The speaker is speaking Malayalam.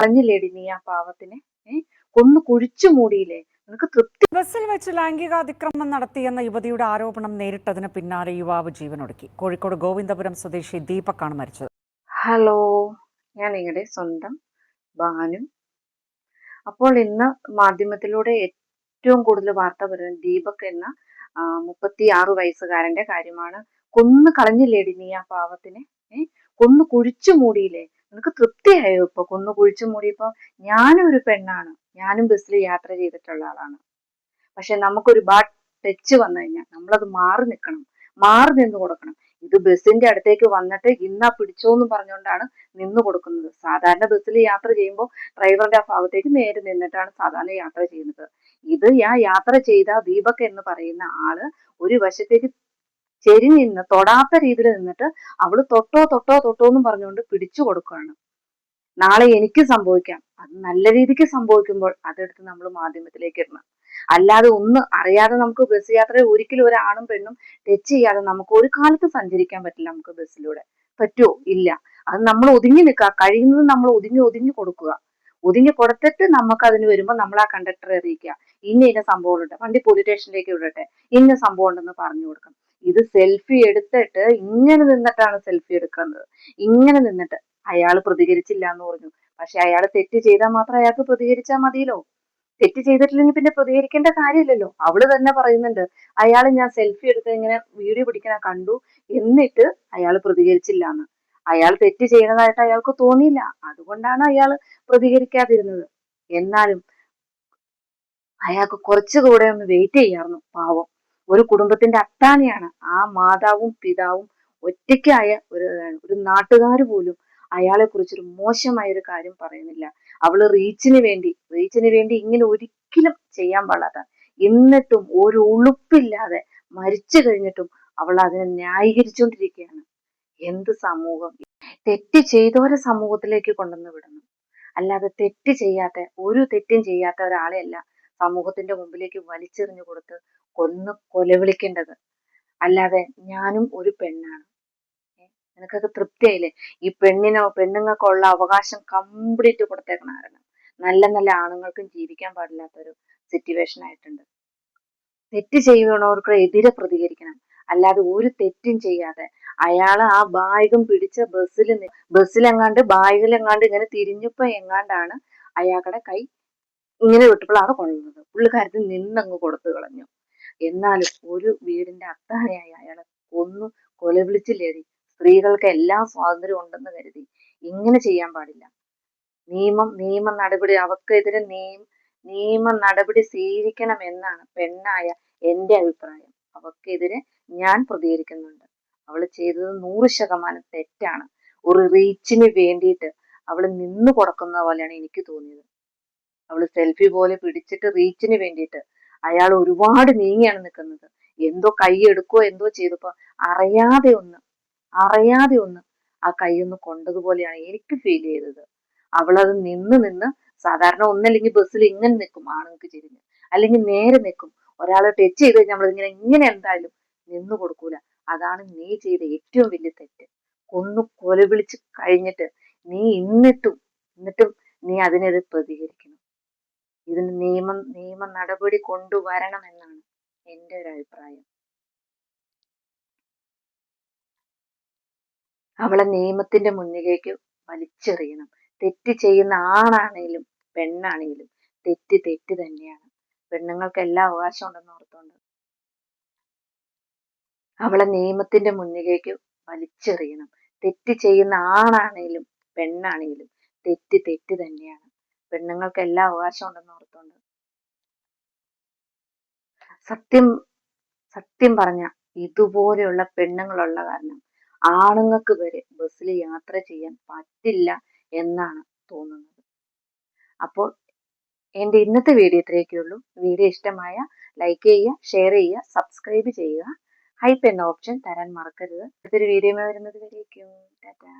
പറഞ്ഞില്ലേടി നീ ആ പാവത്തിനെ? ഏ? കൊന്നു കുഴിച്ചു മൂടിയില്ലേ? നിനക്ക് തൃപ്തി ബസ്സിൽ വെച്ച് ലൈംഗികാതിക്രമം നടത്തിയെന്ന യുവതിയുടെ ആരോപണം നേരിട്ടതിന് പിന്നാലെ യുവാവ് ജീവനൊടുക്കി. കോഴിക്കോട് ഗോവിന്ദപുരം സ്വദേശി ദീപക്കാണ് മരിച്ചത്. ഹലോ ഞാൻ നിങ്ങളുടെ സ്വന്തം ബാനു അപ്പോൾ ഇന്ന് മാധ്യമത്തിലൂടെ ഏറ്റവും കൂടുതൽ വാർത്ത വരുന്നത് ദീപക് എന്ന മുപ്പത്തി ആറ് വയസ്സുകാരന്റെ കാര്യമാണ്. കൊന്നു കളഞ്ഞില്ലേടി നീ ആ പാവത്തിനെ? കൊന്ന് കൊന്നു കുഴിച്ചു മൂടിയില്ലേ? നിനക്ക് തൃപ്തിയായോ ഇപ്പൊ? കുന്നു കുഴിച്ചു മൂടിയപ്പോ ഞാനും ഒരു പെണ്ണാണ്. ഞാനും ബസ്സിൽ യാത്ര ചെയ്തിട്ടുള്ള ആളാണ്. പക്ഷെ നമുക്കൊരു ബാഡ് ടച്ച് വന്നു കഴിഞ്ഞാൽ നമ്മളത് മാറി നിൽക്കണം. മാറി നിന്ന് കൊടുക്കണം. ഇത് ബസ്സിന്റെ അടുത്തേക്ക് വന്നിട്ട് ഇന്നാ പിടിച്ചോന്ന് പറഞ്ഞുകൊണ്ടാണ് നിന്ന് കൊടുക്കുന്നത്. സാധാരണ ബസ്സിൽ യാത്ര ചെയ്യുമ്പോൾ ഡ്രൈവറിന്റെ ആ ഭാഗത്തേക്ക് നേരെ നിന്നിട്ടാണ് സാധാരണ യാത്ര ചെയ്യുന്നത്. ഇത് ഞാൻ യാത്ര ചെയ്ത ദീപക് എന്ന് പറയുന്ന ആൾ ഒരു വശത്തേക്ക് ചെരി നിന്ന് തൊടാത്ത രീതിയിൽ നിന്നിട്ട് അവൾ തൊട്ടോ തൊട്ടോ തൊട്ടോ എന്ന് പറഞ്ഞുകൊണ്ട് പിടിച്ചു കൊടുക്കുകയാണ്. നാളെ എനിക്ക് സംഭവിക്കാം. അത് നല്ല രീതിക്ക് സംഭവിക്കുമ്പോൾ അതെടുത്ത് നമ്മൾ മാധ്യമത്തിലേക്ക് ഇടണം. അല്ലാതെ ഒന്ന് അറിയാതെ നമുക്ക് ബസ് യാത്ര ഒരിക്കലും ഒരാണും പെണ്ണും ടച്ച് ചെയ്യാതെ നമുക്ക് ഒരു കാലത്ത് സഞ്ചരിക്കാൻ പറ്റില്ല നമുക്ക് ബസ്സിലൂടെ പറ്റുമോ ഇല്ല. അത് നമ്മൾ ഒതുങ്ങി നിൽക്കുക. കഴിയുന്നത് നമ്മൾ ഒതുങ്ങി ഒതുങ്ങി കൊടുക്കുക. ഒതുങ്ങി കൊടുത്തിട്ട് നമുക്ക് അതിന് വരുമ്പോൾ നമ്മൾ ആ കണ്ടക്ടറെ അറിയിക്കുക. ഇന്ന ഇന്ന സംഭവങ്ങളുണ്ട് വണ്ടി പോലീസ് സ്റ്റേഷനിലേക്ക് വിടട്ടെ. ഇന്ന സംഭവം ഉണ്ടെന്ന് പറഞ്ഞു കൊടുക്കണം. ഇത് സെൽഫി എടുത്തിട്ട് ഇങ്ങനെ നിന്നിട്ടാണ് സെൽഫി എടുക്കുന്നത്. ഇങ്ങനെ നിന്നിട്ട് അയാൾ പ്രതികരിച്ചില്ല എന്ന് പറഞ്ഞു. പക്ഷെ അയാൾ തെറ്റ് ചെയ്താൽ മാത്രം അയാൾക്ക് പ്രതികരിച്ചാൽ മതിയല്ലോ. തെറ്റ് ചെയ്തിട്ടില്ലെങ്കിൽ പിന്നെ പ്രതികരിക്കേണ്ട കാര്യമില്ലല്ലോ. അവൾ തന്നെ പറയുന്നുണ്ട് അയാൾ ഞാൻ സെൽഫി എടുത്ത് ഇങ്ങനെ വീഡിയോ പിടിക്കണ കണ്ടു. എന്നിട്ട് അയാൾ പ്രതികരിച്ചില്ല എന്ന് അയാൾ തെറ്റ് ചെയ്യുന്നതായിട്ട് അയാൾക്ക് തോന്നിയില്ല. അതുകൊണ്ടാണ് അയാൾ പ്രതികരിക്കാതിരുന്നത്. എന്നാലും അയാൾക്ക് കുറച്ചുകൂടെ ഒന്ന് വെയിറ്റ് ചെയ്യാറുന്നു പാവം. ഒരു കുടുംബത്തിന്റെ അത്താണിയാണ്. ആ മാതാവും പിതാവും ഒറ്റയ്ക്കായ ഒരു ഒരു നാട്ടുകാർ പോലും അയാളെ കുറിച്ചൊരു മോശമായ ഒരു കാര്യം പറയുന്നില്ല. അവൾ റീച്ചിന് വേണ്ടി റീച്ചിന് വേണ്ടി ഇങ്ങനെ ഒരിക്കലും ചെയ്യാൻ പാടാത്ത എന്നിട്ടും ഒരു ഉളുപ്പില്ലാതെ മരിച്ചു കഴിഞ്ഞിട്ടും അവൾ അതിനെ ന്യായീകരിച്ചുകൊണ്ടിരിക്കുകയാണ്. എന്ത് സമൂഹം? തെറ്റ് ചെയ്തവരെ സമൂഹത്തിലേക്ക് കൊണ്ടുവന്ന് വിടുന്നു അല്ലാതെ തെറ്റ് ചെയ്യാത്ത ഒരു തെറ്റും ചെയ്യാത്ത ഒരാളെയല്ല സമൂഹത്തിന്റെ മുമ്പിലേക്ക് വലിച്ചെറിഞ്ഞു കൊടുത്ത് കൊന്ന് കൊലവിളിക്കേണ്ടത്. അല്ലാതെ ഞാനും ഒരു പെണ്ണാണ്. നിനക്കൊക്കെ തൃപ്തിയായില്ലേ? ഈ പെണ്ണിനോ പെണ്ണുങ്ങൾക്കുള്ള അവകാശം കംപ്ലീറ്റ് കൊടുത്തേക്കണ കാരണം നല്ല നല്ല ആണുങ്ങൾക്കും ജീവിക്കാൻ പാടില്ലാത്തൊരു സിറ്റുവേഷൻ ആയിട്ടുണ്ട്. തെറ്റ് ചെയ്യുന്നവർക്ക് എതിരെ പ്രതികരിക്കണം. അല്ലാതെ ഒരു തെറ്റും ചെയ്യാതെ അയാൾ ആ ബാഗും പിടിച്ച ബസ്സിൽ ബസ്സിലെങ്ങാണ്ട് ബാഗിലെങ്ങാണ്ട് ഇങ്ങനെ തിരിഞ്ഞപ്പോ എങ്ങാണ്ടാണ് അയാളുടെ കൈ ഇങ്ങനെ വിട്ടപ്പോഴാണ് കൊള്ളുന്നത് പുള്ളിക്കാരത്തിൽ നിന്നങ്ങ് കൊടുത്തു കളഞ്ഞു. എന്നാലും ഒരു വീടിന്റെ അത്താണിയായി അയാളെ കൊന്നു കൊലവിളിച്ചില്ലേടി സ്ത്രീകൾക്ക് എല്ലാ സ്വാതന്ത്ര്യം ഉണ്ടെന്ന് കരുതി. ഇങ്ങനെ ചെയ്യാൻ പാടില്ല. നിയമം നിയമ നടപടി അവക്കെതിരെ നിയമ നിയമ നടപടി സ്വീകരിക്കണം എന്നാണ് പെണ്ണായ എന്റെ അഭിപ്രായം. അവക്കെതിരെ ഞാൻ പ്രതികരിക്കുന്നുണ്ട്. അവൾ ചെയ്തത് നൂറ് ശതമാനം തെറ്റാണ്. ഒരു റീച്ചിന് വേണ്ടിയിട്ട് അവൾ നിന്ന് കൊടുക്കുന്ന പോലെയാണ് എനിക്ക് തോന്നിയത്. സെൽഫി പോലെ പിടിച്ചിട്ട് റീച്ചിന് വേണ്ടിയിട്ട് അയാൾ ഒരുപാട് നീങ്ങിയാണ് നിൽക്കുന്നത് എന്തോ കൈ എടുക്കോ എന്തോ ചെയ്തപ്പോ അറിയാതെ ഒന്ന് അറിയാതെ ഒന്ന് ആ കൈയൊന്ന് കൊണ്ടതുപോലെയാണ് എനിക്ക് ഫീൽ ചെയ്തത്. അവളത് നിന്ന് നിന്ന് സാധാരണ ഒന്നല്ലെങ്കിൽ ബസ്സിൽ ഇങ്ങനെ നിൽക്കും ആണുങ്ങൾക്ക് ചെരിഞ്ഞ്. അല്ലെങ്കിൽ നേരെ നിൽക്കും. ഒരാളെ ടച്ച് ചെയ്ത് കഴിഞ്ഞാൽ നമ്മളിങ്ങനെ ഇങ്ങനെ എന്തായാലും നിന്നു കൊടുക്കൂല. അതാണ് നീ ചെയ്ത ഏറ്റവും വലിയ തെറ്റ്. കൊന്നു കൊലവിളിച്ച് കഴിഞ്ഞിട്ട് നീ ഇന്നിട്ടും എന്നിട്ടും നീ അതിനെതിരെ പ്രതികരിക്കണം ഇതിന് നിയമം നിയമ നടപടി കൊണ്ടുവരണം എന്നാണ് എന്റെ ഒരു അഭിപ്രായം. അവളെ നിയമത്തിന്റെ മുന്നിലേക്ക് വലിച്ചെറിയണം. തെറ്റ് ചെയ്യുന്ന ആണാണെങ്കിലും പെണ്ണാണെങ്കിലും തെറ്റ് തെറ്റ് തന്നെയാണ്. പെണ്ണുങ്ങൾക്ക് എല്ലാ അവകാശം ഉണ്ടെന്ന് ഓർത്തുകൊണ്ട് അവളെ നിയമത്തിന്റെ മുന്നിലേക്ക് വലിച്ചെറിയണം. തെറ്റ് ചെയ്യുന്ന ആണാണെങ്കിലും പെണ്ണാണെങ്കിലും തെറ്റ് തെറ്റ് തന്നെയാണ്. പെണ്ണുങ്ങൾക്ക് എല്ലാ അവകാശം ഉണ്ടെന്ന് ഓർത്തുകൊണ്ട് സത്യം സത്യം പറഞ്ഞ ഇതുപോലെയുള്ള പെണ്ണുങ്ങളുള്ള കാരണം ആണുങ്ങൾക്ക് വരെ ബസ്സിൽ യാത്ര ചെയ്യാൻ പറ്റില്ല എന്നാണ് തോന്നുന്നത്. അപ്പോൾ എന്റെ ഇന്നത്തെ വീഡിയോ ഇത്രയൊക്കെ ഉള്ളൂ. വീഡിയോ ഇഷ്ടമായ ലൈക്ക് ചെയ്യുക ഷെയർ ചെയ്യുക സബ്സ്ക്രൈബ് ചെയ്യുക. ഹൈപ്പ് എന്ന ഓപ്ഷൻ തരാൻ മറക്കരുത്. അടുത്തൊരു വീഡിയോ വരുന്നത് വരേക്കും. ടാറ്റാ.